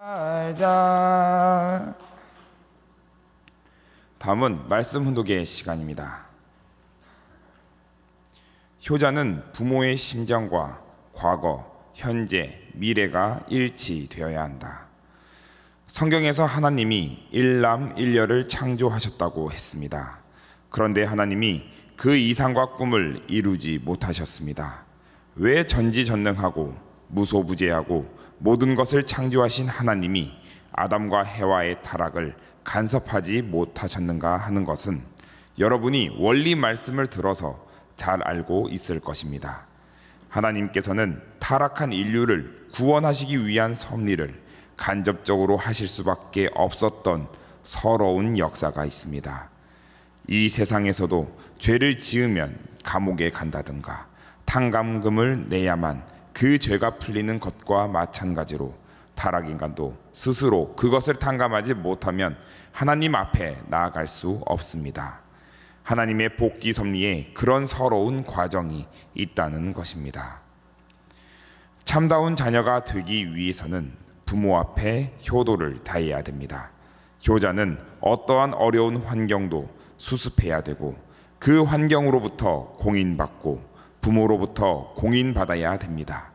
알자. 다음은 말씀 훈독의 시간입니다. 효자는 부모의 심정과 과거, 현재, 미래가 일치되어야 한다. 성경에서 하나님이 일남 일녀를 창조하셨다고 했습니다. 그런데 하나님이 그 이상과 꿈을 이루지 못하셨습니다. 왜 전지전능하고 무소부재하고 모든 것을 창조하신 하나님이 아담과 해와의 타락을 간섭하지 못하셨는가 하는 것은 여러분이 원리 말씀을 들어서 잘 알고 있을 것입니다. 하나님께서는 타락한 인류를 구원하시기 위한 섭리를 간접적으로 하실 수밖에 없었던 서러운 역사가 있습니다. 이 세상에서도 죄를 지으면 감옥에 간다든가 탕감금을 내야만 그 죄가 풀리는 것과 마찬가지로 타락 인간도 스스로 그것을 탕감하지 못하면 하나님 앞에 나아갈 수 없습니다. 하나님의 복귀 섭리에 그런 서러운 과정이 있다는 것입니다. 참다운 자녀가 되기 위해서는 부모 앞에 효도를 다해야 됩니다. 효자는 어떠한 어려운 환경도 수습해야 되고 그 환경으로부터 공인받고 부모로부터 공인받아야 됩니다.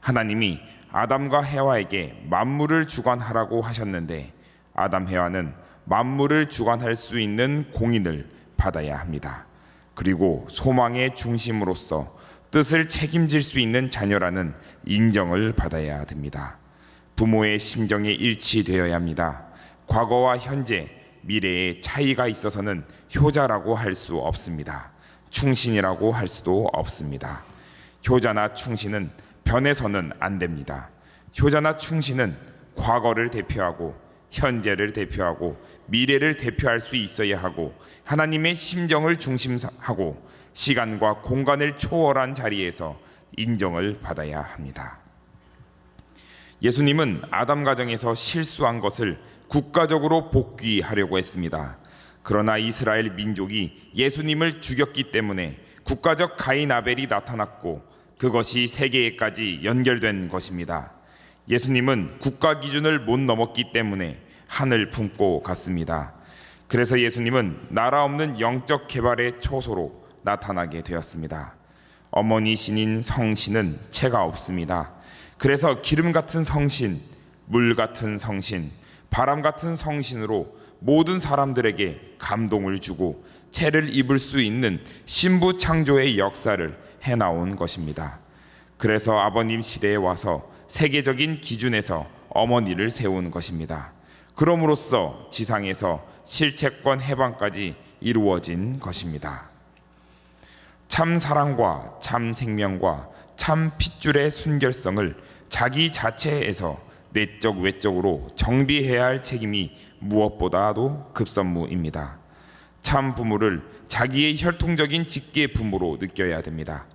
하나님이 아담과 해와에게 만물을 주관하라고 하셨는데 아담 해와는 만물을 주관할 수 있는 공인을 받아야 합니다. 그리고 소망의 중심으로서 뜻을 책임질 수 있는 자녀라는 인정을 받아야 됩니다. 부모의 심정에 일치되어야 합니다. 과거와 현재, 미래에 차이가 있어서는 효자라고 할 수 없습니다. 충신이라고 할 수도 없습니다. 효자나 충신은 변해서는 안 됩니다. 효자나 충신은 과거를 대표하고 현재를 대표하고 미래를 대표할 수 있어야 하고 하나님의 심정을 중심하고 시간과 공간을 초월한 자리에서 인정을 받아야 합니다. 예수님은 아담 가정에서 실수한 것을 국가적으로 복귀하려고 했습니다. 그러나 이스라엘 민족이 예수님을 죽였기 때문에 국가적 가인 아벨이 나타났고 그것이 세계에까지 연결된 것입니다. 예수님은 국가 기준을 못 넘었기 때문에 하늘 품고 갔습니다. 그래서 예수님은 나라 없는 영적 개발의 초소로 나타나게 되었습니다. 어머니 신인 성신은 채가 없습니다. 그래서 기름 같은 성신, 물 같은 성신, 바람 같은 성신으로 모든 사람들에게 감동을 주고 채를 입을 수 있는 신부 창조의 역사를 해나온 것입니다. 그래서 아버님 시대에 와서 세계적인 기준에서 어머니를 세운 것입니다. 그럼으로써 지상에서 실체권 해방까지 이루어진 것입니다. 참 사랑과 참 생명과 참 핏줄의 순결성을 자기 자체에서 내적 외적으로 정비해야 할 책임이 무엇보다도 급선무입니다. 참 부모를 자기의 혈통적인 직계 부모로 느껴야 됩니다.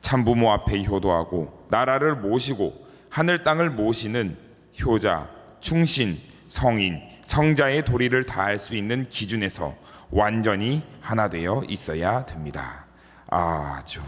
참 부모 앞에 효도하고 나라를 모시고 하늘 땅을 모시는 효자, 충신, 성인, 성자의 도리를 다할 수 있는 기준에서 완전히 하나 되어 있어야 됩니다. 아주